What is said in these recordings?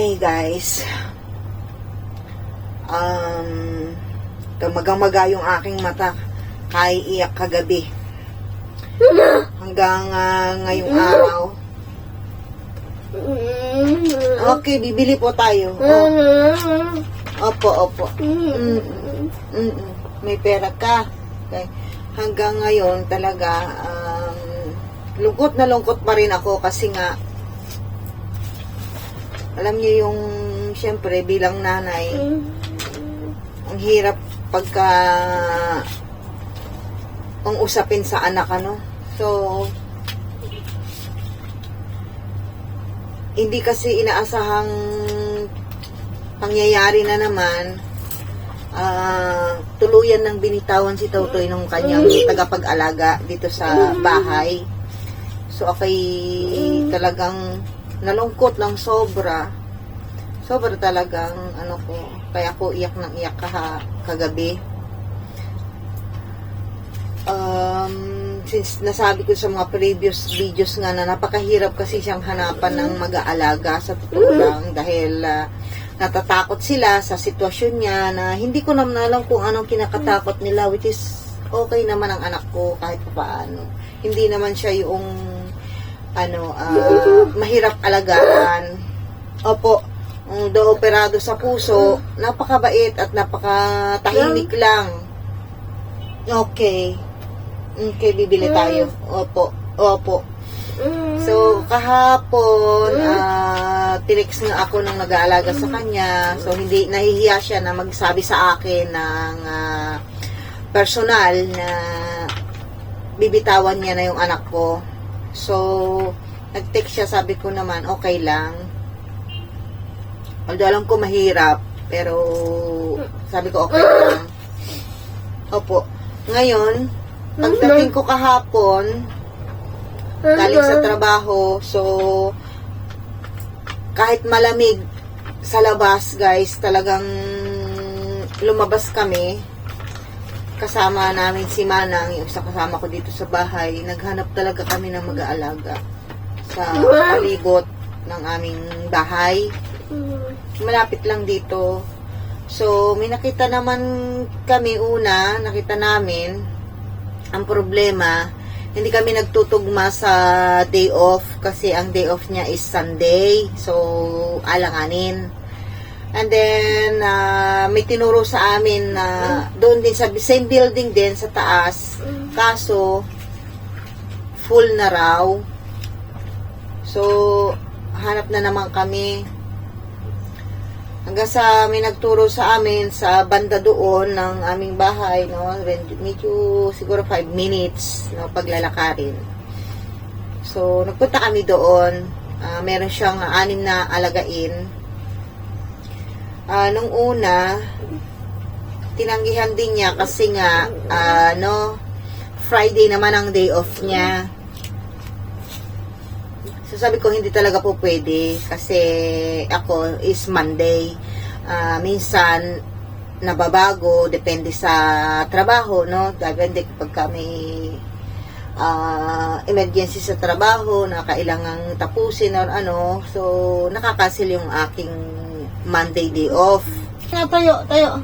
Ay, guys. Um, magang-maga yung aking mata. Kaya iyak kagabi. Hanggang ah, ngayong araw. Okay, bibili po tayo. Oh, opo, opo. Mm, mm. May pera ka. Okay. Hanggang ngayon talaga, um, lungkot na lungkot pa rin ako kasi nga, alam niyo yung, syempre, bilang nanay, ang hirap pagka ang usapin sa anak ano. So, hindi kasi inaasahang pangyayari na naman ah, tuluyan ng binitawan si Totoy nung kanyang tagapag-alaga dito sa bahay. So, ako'y talagang nalungkot ng sobra. Sobra talagang ano ko, kaya ako iyak ng iyak kaha, kagabi. Um, since nasabi ko sa mga previous videos nga na napakahirap kasi siyang hanapan ng mag-aalaga sa totoo lang dahil ah, natatakot sila sa sitwasyon niya na hindi ko naman alam kung anong kinakatakot nila which is okay naman ang anak ko kahit pa paano. Hindi naman siya yung ano, ah, mahirap alagaan. Opo, um, do operado sa puso, napakabait at napakatahimik lang. Okay. Okay, bibili tayo. Opo. Opo. So, kahapon, ah, tinex nga ako nung nag-aalaga sa kanya. So, hindi, nahihiya siya na magsabi sa akin ng ah, personal na bibitawan niya na yung anak ko. So, nag-text siya, sabi ko naman, okay lang. Although alam ko mahirap, pero sabi ko okay lang. Opo. Ngayon, pagdating ko kahapon, galing sa trabaho. So, kahit malamig sa labas, guys, talagang lumabas kami. Kasama namin si Manang, yung isa kasama ko dito sa bahay. Naghanap talaga kami ng mag-aalaga sa palibot ng aming bahay. Malapit lang dito. So, may nakita naman kami una, nakita namin. Ang problema, hindi kami nagtutugma sa day off kasi ang day off niya is Sunday. So, alanganin. And then, ah, may tinuro sa amin na doon din sa same building din sa taas. Kaso, full na raw. So, hanap na naman kami. Hanggang sa may nagturo sa amin sa banda doon ng aming bahay, no? Medyo siguro 5 minutes no, paglalakarin. So, nagpunta kami doon. Ah, meron siyang anim na alagain. Ah, nung una, tinanggihan din niya kasi nga, no, Friday naman ang day off niya. So sabi ko hindi talaga po pwede kasi ako is Monday. Ah, minsan nababago depende sa trabaho, no? Depende kapag kami ah, emergency sa trabaho na kailangang tapusin or ano. So nakakasil yung aking Monday day off. Na, tayo, tayo.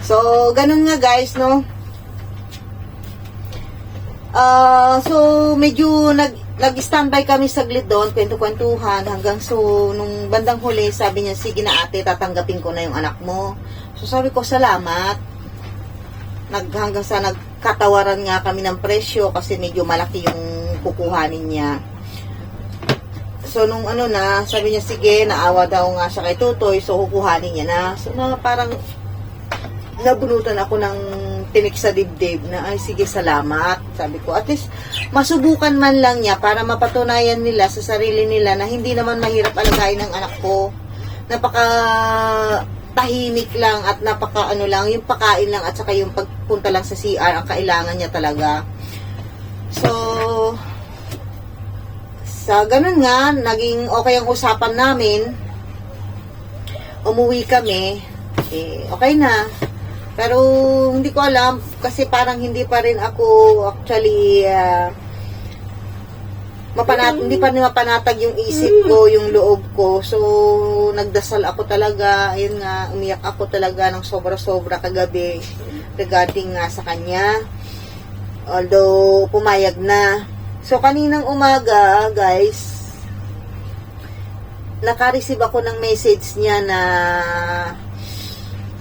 So, ganun nga guys, no? Ah, so medyo nag nag-standby kami saglit doon, kwento-kwentuhan hanggang so nung bandang huli sabi niya sige na ate tatanggapin ko na yung anak mo. So sabi ko salamat. Nag hanggang sa nagkatawaran nga kami ng presyo kasi medyo malaki yung kukuhanin niya. So nung ano na, sabi niya sige, naawa daw nga siya kay Tutoy, so kukuhanin niya na. So na parang nabunutan ako ng tinik sa dibdib na ay sige salamat. Sabi ko at least masubukan man lang niya para mapatunayan nila sa sarili nila na hindi naman mahirap alagayin ng anak ko. Napaka tahimik lang at napaka ano lang yung pakain lang at saka yung pagpunta lang sa CR ang kailangan niya talaga. So sa ganun nga naging okay ang usapan namin umuwi kami eh, okay na pero hindi ko alam kasi parang hindi pa rin ako actually uh, mapanat hindi pa rin mapanatag yung isip ko, yung loob ko. So, nagdasal ako talaga. Ayun nga, umiyak ako talaga ng sobra-sobra kagabi regarding nga sa kanya. Although, pumayag na. So, kaninang umaga, guys, naka-receive ako ng message niya na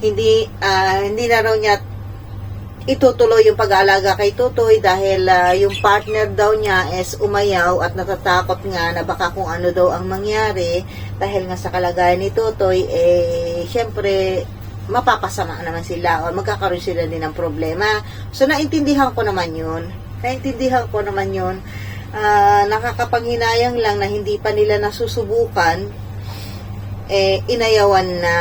hindi ah, hindi na raw niya itutuloy yung pag-aalaga kay Tutoy dahil ah, yung partner daw niya is umayaw at natatakot nga na baka kung ano daw ang mangyari dahil nga sa kalagayan ni Tutoy eh syempre mapapasama naman sila o magkakaroon sila din ng problema. So naintindihan ko naman yun. Naintindihan ko naman yun. Ah, nakakapanghinayang lang na hindi pa nila nasusubukan eh inayawan na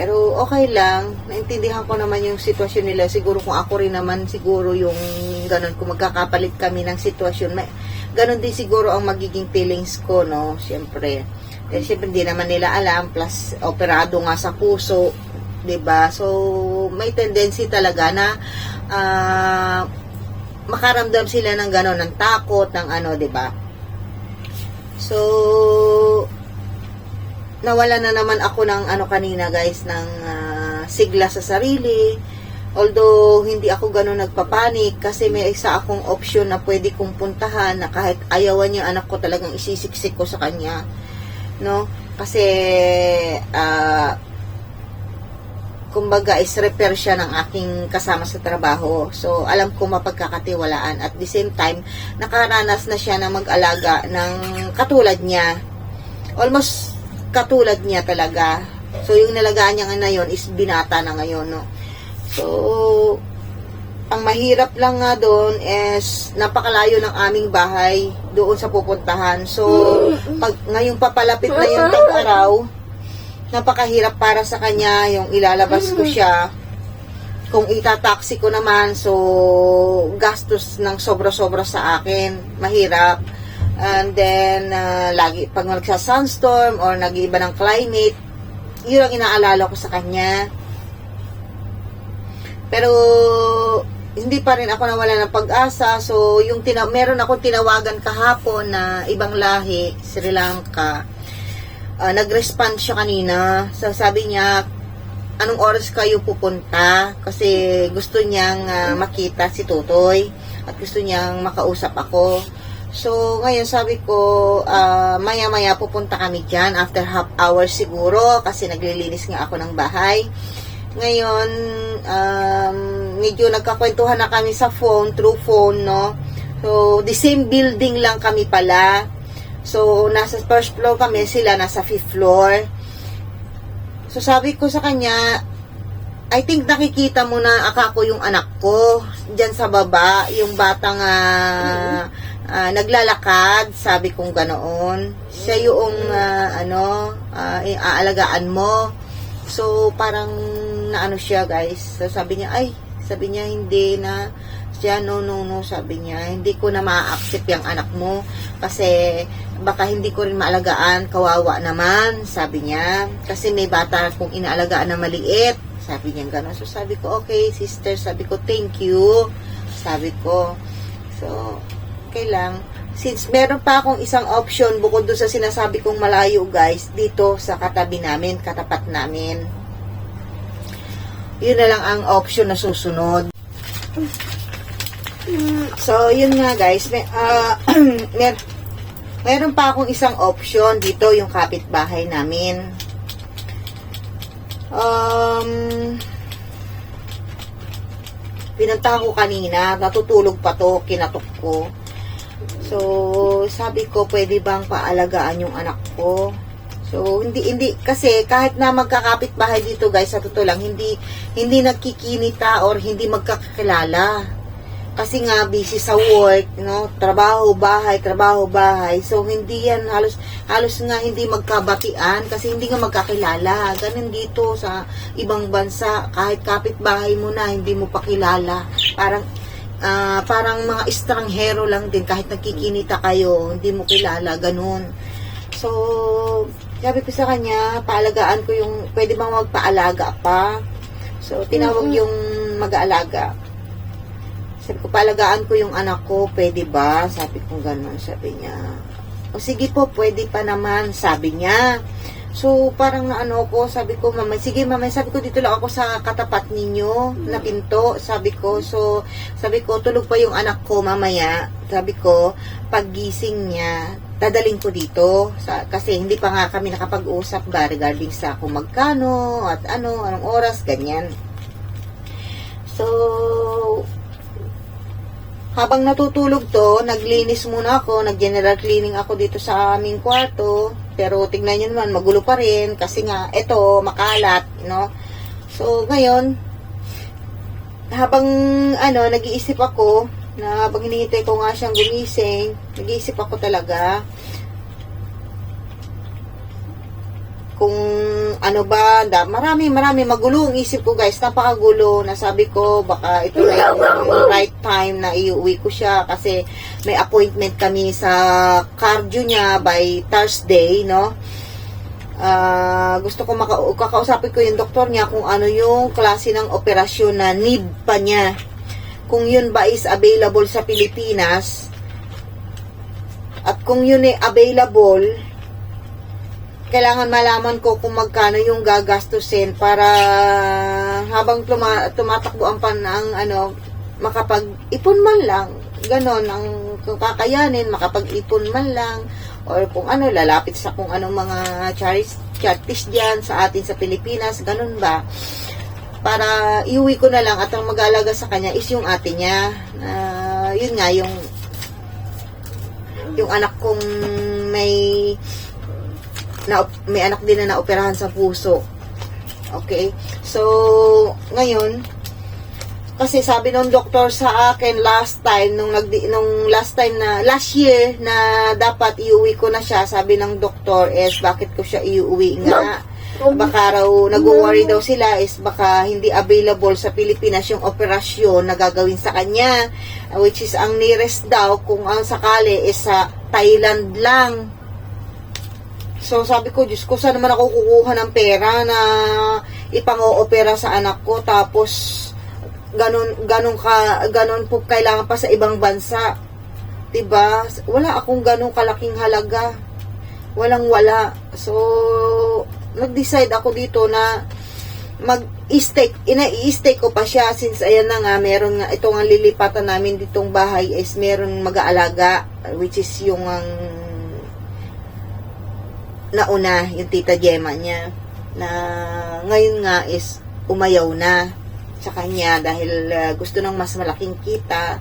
pero okay lang, naintindihan ko naman yung sitwasyon nila. Siguro kung ako rin naman, siguro yung ganun, kung magkakapalit kami ng sitwasyon, may, ganun din siguro ang magiging feelings ko, no? Siyempre. Eh, siyempre, hindi naman nila alam, plus operado nga sa puso, 'di ba So, may tendency talaga na ah, makaramdam sila ng gano'n, ng takot, ng ano, 'di ba? So, nawala na naman ako ng ano kanina guys ng ah, sigla sa sarili. Although hindi ako gano'n nagpapanik kasi may isa akong option na pwede kong puntahan na kahit ayawan yung anak ko talagang isisiksik ko sa kanya no? Kasi ah kumbaga is repair siya ng aking kasama sa trabaho. So, alam ko mapagkakatiwalaan. At the same time, nakaranas na siya na mag-alaga ng katulad niya. Almost katulad niya talaga. So, yung nalagaan niya na yun is binata na ngayon, no? So, ang mahirap lang nga doon is napakalayo ng aming bahay doon sa pupuntahan. So, pag ngayong papalapit na yung tag-araw, napakahirap para sa kanya yung ilalabas ko siya. Kung itataksi ko naman, so gastos ng sobra-sobra sa akin. Mahirap. And then, ah, lagi, pag nagsa-sunstorm or nag-iiba ng climate, yun ang inaalala ko sa kanya. Pero, hindi pa rin ako nawala ng pag-asa. So, yung tina meron akong tinawagan kahapon na ibang lahi, Sri Lanka. Ah, nag-respond siya kanina. So, sabi niya, anong oras kayo pupunta? Kasi gusto niyang ah, makita si Tutoy at gusto niyang makausap ako. So, ngayon sabi ko, ah, maya-maya pupunta kami dyan after half hour siguro kasi naglilinis nga ako ng bahay. Ngayon, um, medyo nagkakwentuhan na kami sa phone, through phone, no? So, the same building lang kami pala. So, nasa first floor kami, sila nasa fifth floor. So, sabi ko sa kanya, I think nakikita mo na akako yung anak ko dyan sa baba, yung batang ah, ah, naglalakad, sabi kong ganoon. Siya yung ah, ano, ah, aalagaan mo. So, parang naano siya, guys. So, sabi niya, ay, sabi niya, hindi na, siya, no, no, no, sabi niya, hindi ko na ma-accept yung anak mo. Kasi, baka hindi ko rin maalagaan, kawawa naman, sabi niya. Kasi may bata kong inaalagaan na maliit. Sabi niya gano'n. So, sabi ko, okay, sister, sabi ko, thank you. Sabi ko, so, okay lang. Since meron pa akong isang option bukod doon sa sinasabi kong malayo guys, dito sa katabi namin, katapat namin. Yun na lang ang option na susunod. So, yun nga guys, may, mer meron pa akong isang option dito, yung kapitbahay namin. Um, pinunta ko kanina, natutulog pa to, kinatok ko. So, sabi ko, pwede bang paalagaan yung anak ko? So, hindi, hindi, kasi kahit na magkakapit bahay dito guys, sa totoo lang, hindi, hindi nagkikinita or hindi magkakilala. Kasi nga, busy sa work, no? Trabaho, bahay, trabaho, bahay. So, hindi yan, halos, halos nga hindi magkabatian kasi hindi nga magkakilala. Ganun dito sa ibang bansa, kahit kapitbahay mo na, hindi mo pakilala. Parang, ah, parang mga estranghero lang din, kahit nagkikinita kayo, hindi mo kilala, ganun. So, sabi ko sa kanya, paalagaan ko yung, pwede bang magpaalaga pa? So, tinawag yung mag-aalaga. Sabi ko, palagaan ko yung anak ko, pwede ba? Sabi ko gano'n, sabi niya. O sige po, pwede pa naman, sabi niya. So, parang naano ko, sabi ko, mama, sige mama, sabi ko, dito lang ako sa katapat ninyo, na pinto, sabi ko. So, sabi ko, tulog pa yung anak ko mamaya. Sabi ko, paggising niya, dadaling ko dito. Sa, kasi hindi pa nga kami nakapag-usap ba regarding sa kung magkano, at ano, anong oras, ganyan. So, habang natutulog to, naglinis muna ako, nag-general cleaning ako dito sa aming kwarto. Pero tingnan nyo naman, magulo pa rin kasi nga, eto, makalat, no? So, ngayon, habang, ano, nag-iisip ako, na habang hinihintay ko nga siyang gumising, nag-iisip ako talaga, kung ano ba, da, marami, marami, magulo ang isip ko guys, napakagulo, nasabi ko, baka ito na yung right time na iuwi ko siya kasi may appointment kami sa cardio niya by Thursday, no? Ah, gusto ko maka kakausapin ko yung doktor niya kung ano yung klase ng operasyon na need pa niya. Kung yun ba is available sa Pilipinas at kung yun ay available, kailangan malaman ko kung magkano yung gagastusin para habang tuma, tumatakbo ang pan ang ano makapag-ipon man lang ganon ang kakayanin makapag-ipon man lang or kung ano lalapit sa kung anong mga charities charities diyan sa atin sa Pilipinas ganon ba? Para iuwi ko na lang at ang mag-aalaga sa kanya is yung ate niya. Ah, yun nga yung yung anak kong may na may anak din na naoperahan sa puso. Okay? So, ngayon, kasi sabi nung doktor sa akin last time, nung, nagdi, nung last time na, last year na dapat iuwi ko na siya, sabi ng doktor is bakit ko siya iuwi nga. Baka raw, nag-worry daw sila is baka hindi available sa Pilipinas yung operasyon na gagawin sa kanya. Which is ang nearest daw kung ang sakali is sa Thailand lang. So, sabi ko, Diyos ko, saan naman ako kukuha ng pera na ipang-oopera sa anak ko, tapos, ganun, ganun ka, ganun po kailangan pa sa ibang bansa. 'Di ba? Wala akong ganun kalaking halaga. Walang wala. So, nag-decide ako dito na mag-stake, ina-i-stake ko pa siya since ayan na nga, meron nga, ito nga lilipatan namin ditong bahay is meron mag-aalaga, which is yung ang nauna, yung tita Gemma niya, na ngayon nga is umayaw na sa kanya dahil uh, gusto ng mas malaking kita,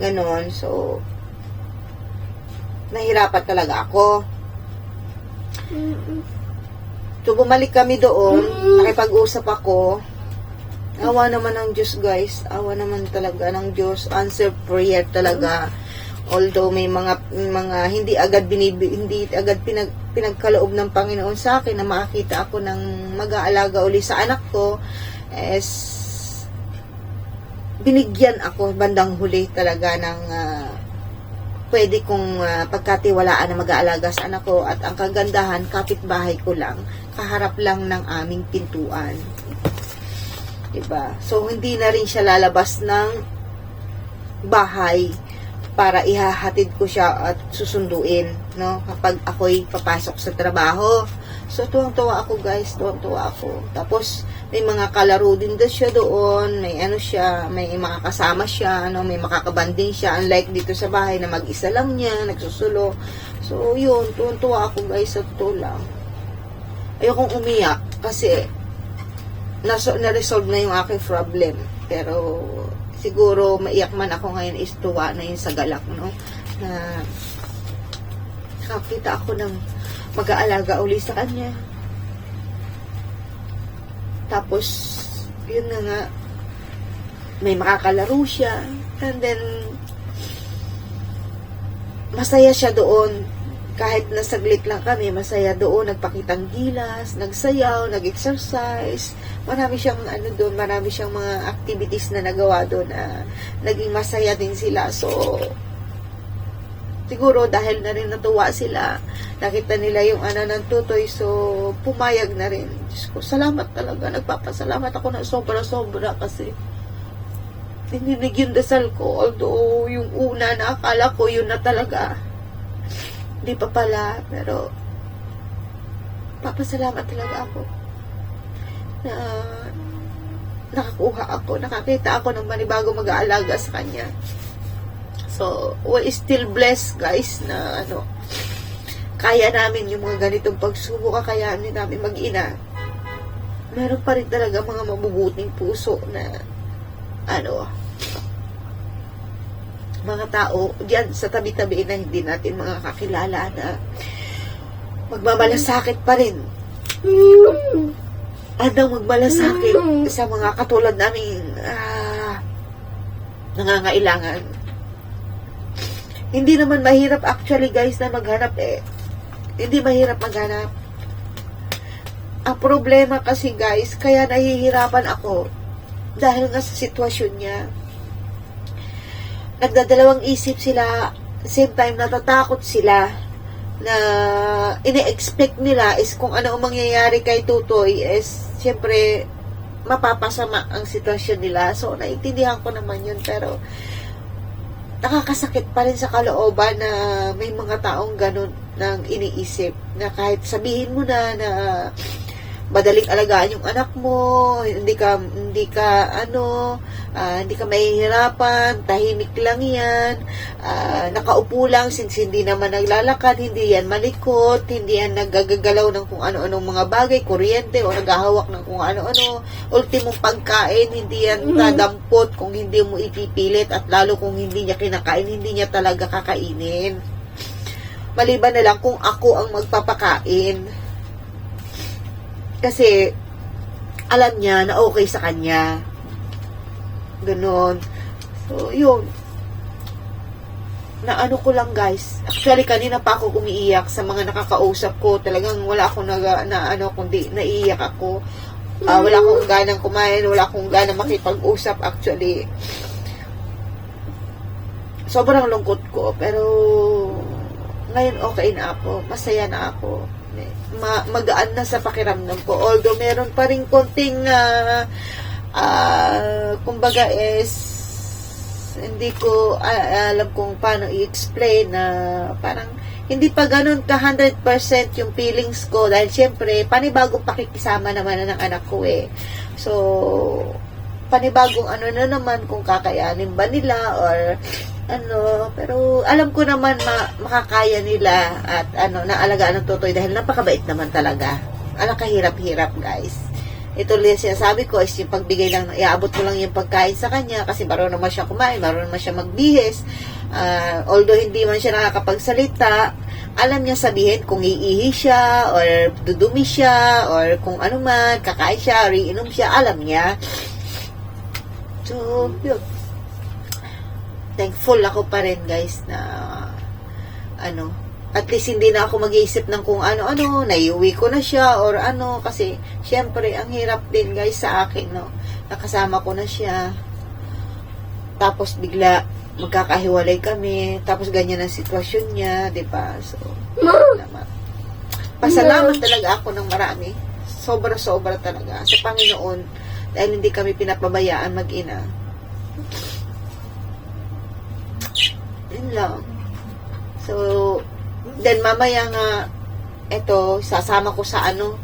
ganon. So, nahirapan talaga ako. So, bumalik kami doon, nakipag-usap ako. Awa naman ng Diyos, guys. Awa naman talaga ng Diyos. Answer prayer talaga. Although may mga mga hindi agad binibi, hindi agad pinag, pinagkaloob ng Panginoon sa akin na makakita ako ng mag-aalaga uli sa anak ko is binigyan ako bandang huli talaga ng ah, pwede kong ah, pagkatiwalaan na mag-aalaga sa anak ko at ang kagandahan kapitbahay ko lang kaharap lang ng aming pintuan. Diba? So hindi na rin siya lalabas ng bahay para ihahatid ko siya at susunduin, no? Kapag ako'y papasok sa trabaho. So, tuwang-tuwa ako, guys. Tuwang-tuwa ako. Tapos, may mga kalaro din doon siya doon. May ano siya, may mga kasama siya, ano, may makakabanding siya. Unlike dito sa bahay na mag-isa lang niya, nagsusulo. So, yun, tuwang-tuwa ako, guys, sa totoo lang. Ayokong umiyak kasi na-resolve na yung aking problem. Pero, siguro maiyak man ako ngayon is tuwa na yun sa galak, no? Na nakakita ako ng mag-aalaga uli sa kanya. Tapos, yun na nga, may makakalaro siya. And then, masaya siya doon. Kahit nasaglit lang kami, masaya doon. Nagpakitang gilas, nagsayaw, nag-exercise. Marami siyang, ano doon, marami siyang mga activities na nagawa doon na naging masaya din sila. So, siguro dahil na rin natuwa sila, nakita nila yung ano ng tutoy, so pumayag na rin. Diyos ko, salamat talaga. Nagpapasalamat ako na sobra-sobra kasi dininig yung dasal ko. Although, yung una na akala ko, yun na talaga. Hindi pa pala, pero papasalamat talaga ako na nakakuha ako, nakakita ako ng manibago mag-aalaga sa kanya. So, we're still blessed, guys, na ano, kaya namin yung mga ganitong pagsubok, kakayanin namin mag-ina. Meron pa rin talaga mga mabubuting puso na, ano, mga tao diyan sa tabi-tabi na hindi natin mga kakilala na magmamalasakit pa rin. Andang magmalasakit sa mga katulad naming ah, nangangailangan. Hindi naman mahirap actually guys na maghanap eh. Hindi mahirap maghanap. Ang problema kasi guys, kaya nahihirapan ako dahil nga sa sitwasyon niya. Nagdadalawang isip sila, same time natatakot sila na ini-expect nila is kung ano ang mangyayari kay Tutoy is siyempre mapapasama ang sitwasyon nila. So, naiintindihan ko naman yun pero nakakasakit pa rin sa kalooban na may mga taong ganun nang iniisip na kahit sabihin mo na na madaling alagaan yung anak mo, hindi ka hindi ka ano, ah, hindi ka mahihirapan, tahimik lang 'yan. ah, nakaupo lang since hindi naman naglalakad, hindi yan malikot, hindi yan naggagalaw ng kung ano-anong mga bagay, kuryente o naghahawak ng kung ano-ano. Ultimong pagkain, hindi yan tadampot kung hindi mo ipipilit at lalo kung hindi niya kinakain, hindi niya talaga kakainin. Maliban na lang kung ako ang magpapakain kasi alam niya na okay sa kanya. Ganon. So, yun. Na ano ko lang guys. Actually, kanina pa ako umiiyak sa mga nakakausap ko. Talagang wala akong naga, na ano, kundi naiiyak ako. Ah, wala akong ganang kumain, wala akong ganang makipag-usap actually. Sobrang lungkot ko, pero ngayon okay na ako. Masaya na ako ma- magaan na sa pakiramdam ko. Although meron pa rin konting uh, uh, kumbaga is hindi ko alam kung paano i-explain na parang hindi pa ganun ka 100% yung feelings ko dahil syempre panibagong pakikisama naman na ng anak ko eh. So, panibagong ano na naman kung kakayanin ba nila or ano, pero alam ko naman ma- makakaya nila at ano, naalagaan ng tutoy dahil napakabait naman talaga. Alam kahirap-hirap guys. Ito lang sinasabi ko is yung pagbigay lang, iaabot ko lang yung pagkain sa kanya kasi marunong naman siya kumain, marunong naman siya magbihis. Uh, although hindi man siya nakakapagsalita, alam niya sabihin kung iihi siya or dudumi siya or kung ano man, kakain siya or iinom siya, alam niya. So, yun. Thankful ako pa rin, guys, na ano, at least hindi na ako mag-iisip ng kung ano-ano, naiuwi ko na siya or ano, kasi syempre, ang hirap din, guys, sa akin, no. Nakasama ko na siya. Tapos bigla, magkakahiwalay kami. Tapos ganyan ang sitwasyon niya, di ba? So, naman. Pasalamat talaga ako ng marami. Sobra-sobra talaga sa Panginoon dahil hindi kami pinapabayaan mag-ina. Yun lang. So, then mamaya nga, eto, sasama ko sa ano,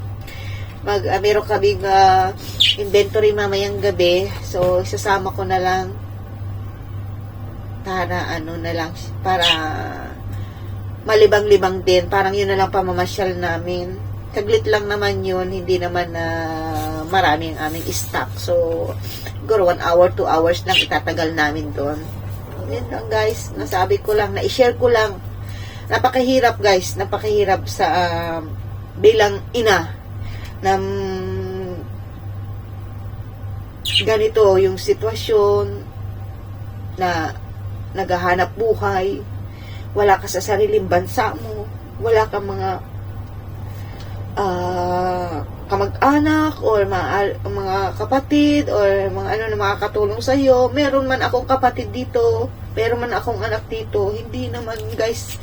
mag, uh, meron kaming uh, inventory mamayang gabi. So, sasama ko na lang para ano na lang, para malibang-libang din. Parang yun na lang pamamasyal namin. Saglit lang naman yun, hindi naman na uh, marami ang aming stock. So, siguro one hour, two hours lang itatagal namin doon. Yun lang guys, nasabi ko lang, na-share ko lang. Napakahirap guys, napakahirap sa uh, bilang ina ng ganito yung sitwasyon na naghahanap buhay, wala ka sa sariling bansa mo, wala kang mga uh, kamag-anak or mga, mga kapatid or mga ano na makakatulong sa iyo. Meron man akong kapatid dito, meron man akong anak dito. Hindi naman guys,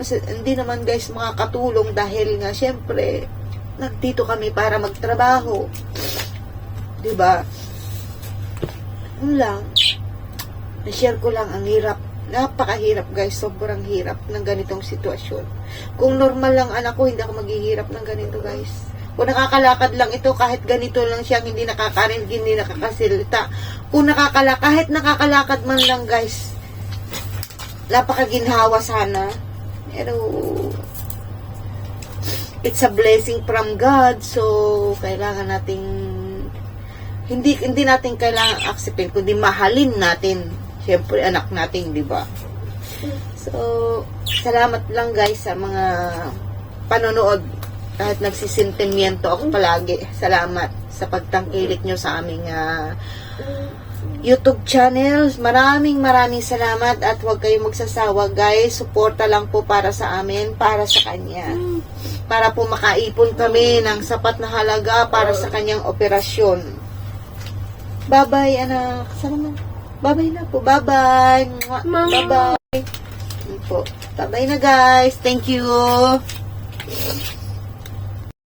mas, hindi naman guys makakatulong dahil nga syempre nagdito kami para magtrabaho. 'Di ba? Yun lang. Na-share ko lang ang hirap. Napakahirap guys, sobrang hirap ng ganitong sitwasyon. Kung normal lang anak ko, hindi ako maghihirap ng ganito guys. Kung nakakalakad lang ito, kahit ganito lang siya, hindi nakakarinig, hindi nakakasilita. Kung nakakala, kahit nakakalakad man lang guys, napakaginhawa sana. Pero, it's a blessing from God, so, kailangan nating, hindi, hindi natin kailangan acceptin, kundi mahalin natin, syempre, anak natin, di ba? So, salamat lang guys sa mga panonood. Kahit nagsisintimiento ako palagi. Salamat sa pagtangkilik nyo sa aming ah, YouTube channel. Maraming maraming salamat at huwag kayong magsasawa guys. Suporta lang po para sa amin, para sa kanya. Para po makaipon kami ng sapat na halaga para sa kanyang operasyon. Bye-bye, anak. Salamat. Bye-bye na po. Bye-bye. Bye-bye. Bye-bye na guys. Thank you.